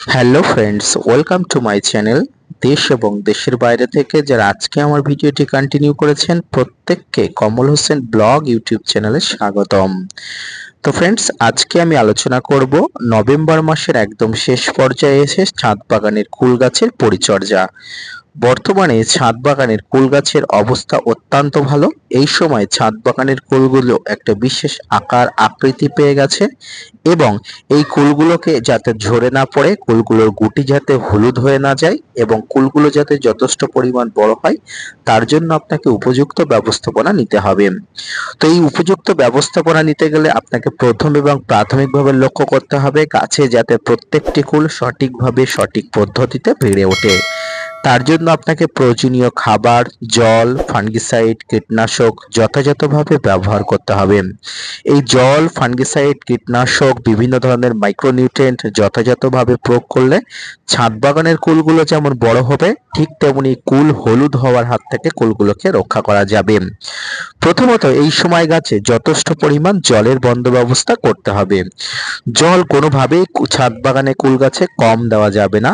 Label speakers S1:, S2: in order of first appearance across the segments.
S1: Hello friends welcome to my channel দেশ এবং দেশের বাইরে থেকে যারা আজকে আমার ভিডিওটি কন্টিনিউ করেছেন, প্রত্যেককে কমল হোসেন ব্লগ ইউটিউব চ্যানেলে স্বাগতম। তো ফ্রেন্ডস আজকে আমি আলোচনা করব নভেম্বর মাসের একদম শেষ পর্যায়ে এসে ছাদ বাগানের কুল গাছের পরিচর্যা। বর্তমানে ছাদ বাগানের কুল গাছের অবস্থা অত্যন্ত ভালো। এই সময় ছাদ বাগানের কুলগুলো একটা বিশেষ আকার আকৃতি পেয়ে গেছে এবং এই কুলগুলোকে যাতে ঝরে না পড়ে কুলগুলোর গুটি যাতে হলুদ হয়ে না যায় এবং কুলগুলো যাতে যথেষ্ট পরিমাণ বড় হয়, তার জন্য আপনাকে উপযুক্ত ব্যবস্থাপনা নিতে হবে। তো এই উপযুক্ত ব্যবস্থাপনা নিতে গেলে আপনাকে প্রথম এবং প্রাথমিকভাবে লক্ষ্য করতে হবে গাছে যাতে প্রত্যেকটি কুল সঠিকভাবে সঠিক পদ্ধতিতে বেড়ে ওঠে। তার জন্য আপনাকে প্রয়োজনীয় খাবার, জল, ফাঙ্গিসাইড, কীটনাশক যথাযথভাবে ব্যবহার করতে হবে। এই জল, ফাঙ্গিসাইড, কীটনাশক, বিভিন্ন ধরনের মাইক্রোনিউট্রিয়েন্ট যথাযথভাবে প্রয়োগ করলে ছাদ বাগানের কুলগুলো যেমন বড় হবে, ঠিক তেমনি কুল হলুদ হওয়ার হাত থেকে কুলগুলোকে রক্ষা করা যাবে। প্রথমত, এই সময় গাছে যথেষ্ট পরিমাণ জলের বন্ধ ব্যবস্থা করতে হবে। জল কোনোভাবেই ছাদ বাগানে কুল গাছে কম দেওয়া যাবে না।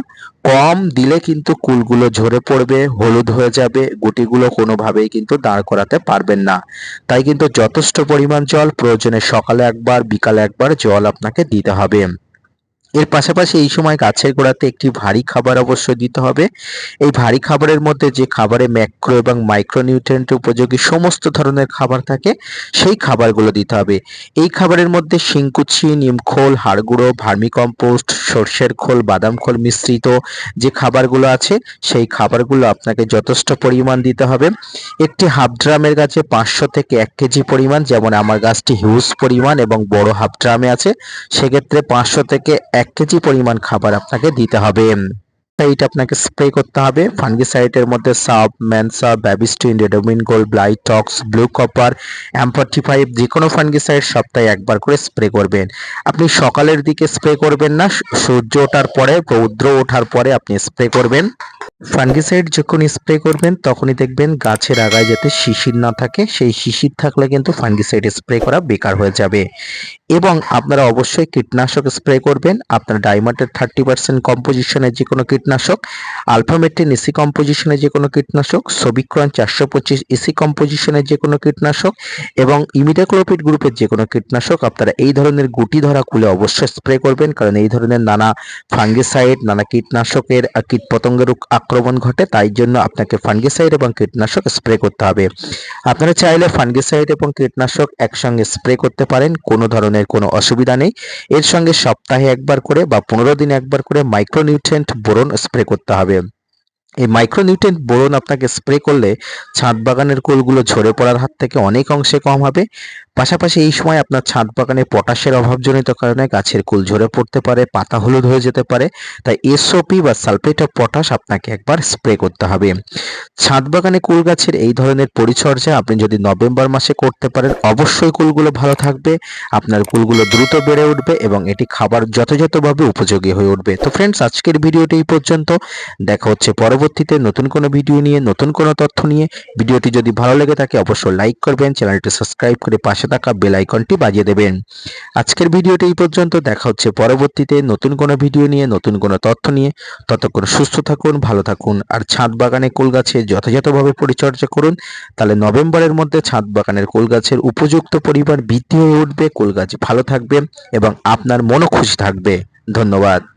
S1: কম দিলে কিন্তু কুলগুলো ঝরে পড়বে, হলুদ হয়ে যাবে, গুটিগুলো কোনোভাবেই কিন্তু দাঁড় করাতে পারবেন না। তাই কিন্তু যথেষ্ট পরিমাণ জল প্রয়োজনে সকালে একবার, বিকালে একবার জল আপনাকে দিতে হবে। এর পাশাপাশি এই সময় গাছের গোড়াতে একটি ভারী খাবার অবশ্যই দিতে হবে। এই ভারী খাবারের মধ্যে যে খাবারে ম্যাক্রো এবং মাইক্রোনিউট্রিয়েন্ট উপযোগী সমস্ত ধরনের খাবার থাকে, সেই খাবারগুলো দিতে হবে। এই খাবারের মধ্যে শিংকুচি, নিমখোল, হাড়গুঁড়ো, ভার্মিকম্পোস্ট, সর্ষের খোল, বাদাম খোল মিশ্রিত যে খাবারগুলো আছে, সেই খাবারগুলো আপনাকে যথেষ্ট পরিমাণ দিতে হবে। একটি হাফ ড্রামের গাছে পাঁচশো থেকে এক কেজি পরিমাণ, যেমন আমার গাছটি হিউজ পরিমাণ এবং বড় হাফ ড্রামে আছে, সেক্ষেত্রে পাঁচশো থেকে এক কেজি পরিমাণ খাবার আপনাকে দিতে হবে। এইটা আপনাকে স্প্রে করতে হবে। ফাঙ্গিসাইডের মধ্যে সাব, ম্যানসা, Bavistin, Ridomil, gold Blitox blue copper অ্যাম্পার্টি ফাইভ যে কোনো ফাঙ্গিসাইড সপ্তাহে একবার করে স্প্রে করবেন। আপনি সকালের দিকে স্প্রে করবেন না, সূর্য ওঠার পরে, রৌদ্র ওঠার পরে আপনি স্প্রে করবেন। ফাঙ্গিসাইড যখন স্প্রে করবেন, তখনই দেখবেন গাছের আগায় যাতে শিশির না থাকে, সেই শিশির থাকলে কিন্তু ফাঙ্গিসাইড স্প্রে করা বেকার হয়ে যাবে। এবং আপনারা অবশ্যই কীটনাশক স্প্রে করবেন। আপনার ডাইমাটের থার্টি পার্সেন্ট কম্পোজিশনের যে কোনো কীটনাশক আলফামেটের ইসি কম্পোজিশনের যে কোনো কীটনাশক, সবিক্রন চারশো পঁচিশ ইসি কম্পোজিশনের যে কোনো কীটনাশক এবং ইমিডাক্লোপিড গ্রুপের যে কোনো কীটনাশক, আপনারা এই ধরনের গুটি ধরা কুলে অবশ্যই স্প্রে করবেন। কারণ এই ধরনের নানা ফাঙ্গিসাইড, নানা কীটনাশকের কীটপতঙ্গের আক্রমণ ঘটে, তাই জন্য আপনাকে ফাঙ্গিসাইড এবং কীটনাশক স্প্রে করতে হবে। আপনারা চাইলে ফাঙ্গিসাইড এবং কীটনাশক একসঙ্গে স্প্রে করতে পারেন, কোনো ধরনের কোনো অসুবিধা নেই। এর সঙ্গে সপ্তাহে একবার করে বা পনেরো দিনে একবার করে মাইক্রোনিউট্রিয়েন্ট বোরন স্প্রে করতে হবে। এই মাইক্রোনিউট্রিয়েন্ট বোরন আপনাকে স্প্রে করলে ছাদ বাগানের কুলগুলো ঝরে পড়ার হাত থেকে অনেক অংশে কম হবে। পাশাপাশি এই সময় আপনার ছাদ বাগানে পটাশের অভাবজনিত কারণে গাছের কুল ঝরে পড়তে পারে, পাতা হলুদ হয়ে যেতে পারে, তাই এসওপি বা সালফেট অফ পটাশ আপনাকে একবার স্প্রে করতে হবে। ছাদ বাগানে কুল গাছের এই ধরনের পরিচর্যা আপনি যদি নভেম্বর মাসে করতে পারেন, অবশ্যই কুলগুলো ভালো থাকবে, আপনার কুলগুলো দ্রুত বেড়ে উঠবে এবং এটি খাবার যথাযথভাবে উপযোগী হয়ে উঠবে। তো ফ্রেন্ডস আজকের ভিডিওটি এই পর্যন্ত। দেখা হচ্ছে পরবর্তীতে নতুন কোনো ভিডিও নিয়ে, নতুন কোনো তথ্য নিয়ে, ভিডিওটি যদি ভালো লেগে থাকে অবশ্যই লাইক করবেন, চ্যানেলটি সাবস্ক্রাইব করে পাশে থাকা বেল আইকনটি বাজিয়ে দেবেন। আজকের ভিডিওটি এই পর্যন্ত, দেখা হচ্ছে পরবর্তীতে নতুন কোনো ভিডিও নিয়ে, নতুন কোনো তথ্য নিয়ে। ততক্ষণ সুস্থ থাকুন, ভালো থাকুন, আর ছাদ বাগানে কুল গাছে যথাযথভাবে পরিচর্যা করুন। তাহলে নভেম্বরের মধ্যে ছাদ বাগানের কুল গাছের উপযুক্ত পরিমাণ বৃদ্ধি হয়ে উঠবে, কুল গাছ ভালো থাকবে এবং আপনার মনও খুশি থাকবে। ধন্যবাদ।